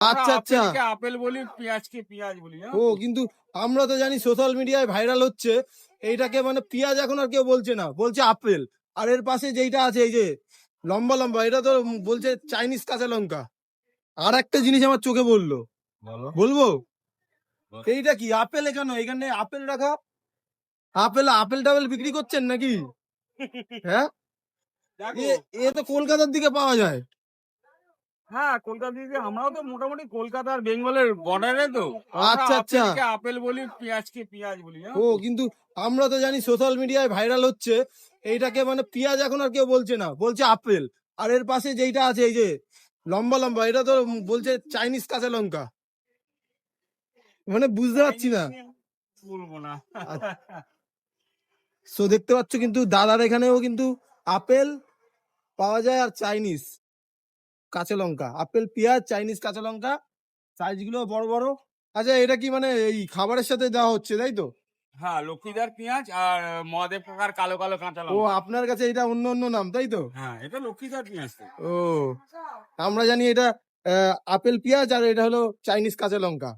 আচ্ছা আচ্ছা। আপেল বলি পেঁয়াজকে পেঁয়াজ বলি ও কিন্তু আমরা তো জানি সোশ্যাল মিডিয়ায় ভাইরাল হচ্ছে। এইটাকে মানে পেঁয়াজ এখন আর কেউ বলছে না বলছে আপেল। আর এর পাশে যেইটা আছে এই যে লম্বা লম্বা এটা তো বলছে চাইনিজ কাঁচা লঙ্কা। আর একটা জিনিস আমার চোখে বলল বলব? এইটা কি আপেল এখানে? এখানে আপেল রাখা? আপেল আপেল টাপেল বিক্রি করছেন নাকি? হ্যাঁ? এ- এ তো কলকাতার দিকে পাওয়া যায়। হ্যাঁ কলকাতা দিকে আমরাও তো মোটামুটি কলকাতার বেঙ্গলের বর্ডারে তো। আচ্ছা, আচ্ছা। আপেল বলি পেঁয়াজকে পেঁয়াজ বলি ও কিন্তু আমরা তো জানি সোশ্যাল মিডিয়ায় ভাইরাল হচ্ছে। এইটাকে মানে পেঁয়াজ এখন আর কেউ বলছে না বলছে আপেল। আর এর পাশে যেইটা আছে এই যে লম্বা লম্বা এটা তো বলছে চাইনিজ কাঁচা লঙ্কা। মানে বুঝতে পারছি না। বলব না। সো দেখতে পাচ্ছ কিন্তু দাদার এখানেও কিন্তু আপেল পাওয়া যায় আর চাইনিজ। কাঁচা লঙ্কা। আপেল পেঁয়াজ চাইনিজ কাঁচা লঙ্কা সাইজগুলো বড় বড়। আচ্ছা এটা কি মানে এই খাবারের সাথে দেওয়া হচ্ছে তাই তো? হ্যাঁ লক্ষ্মীদার পেঁয়াজ আর মহাদেব কাকার কালো কালো কাঁচা ও লঙ্কা। আপনার কাছে এটা অন্য অন্য নাম তাই তো? হ্যাঁ এটা লক্ষ্মীদার পেঁয়াজ তো। ও আমরা জানি এটা আহ, আপেল পেঁয়াজ আর এটা হলো চাইনিজ কাঁচা লঙ্কা।